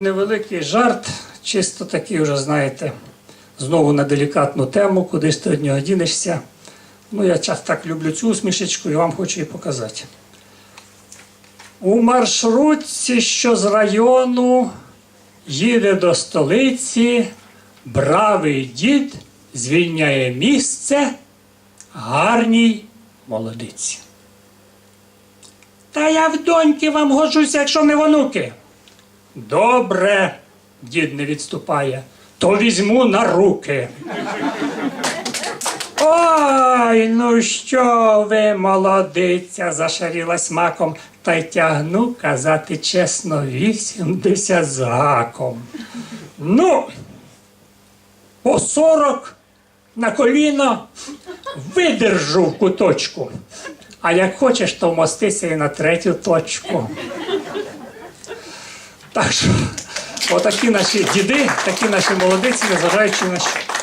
Невеликий жарт, чисто такий вже, знаєте, знову на делікатну тему, куди ж ти від нього дінешся. Ну, я часто так люблю цю усмішечку і вам хочу її показати. У маршрутці, що з району, їде до столиці, бравий дід звільняє місце гарній молодиці. Та я в доньки вам годжуся, якщо не онуки. Добре, дід не відступає, то візьму на руки. Ой, ну що ви, молодиця, зашарілась маком, та й тягну казати чесно, вісімдесят з гаком. Ну, по сорок на коліно видержу в куточку. А як хочеш, то вмостися і на третю точку. Так що, отакі наші діди, такі наші молодиці, незважаючи на що.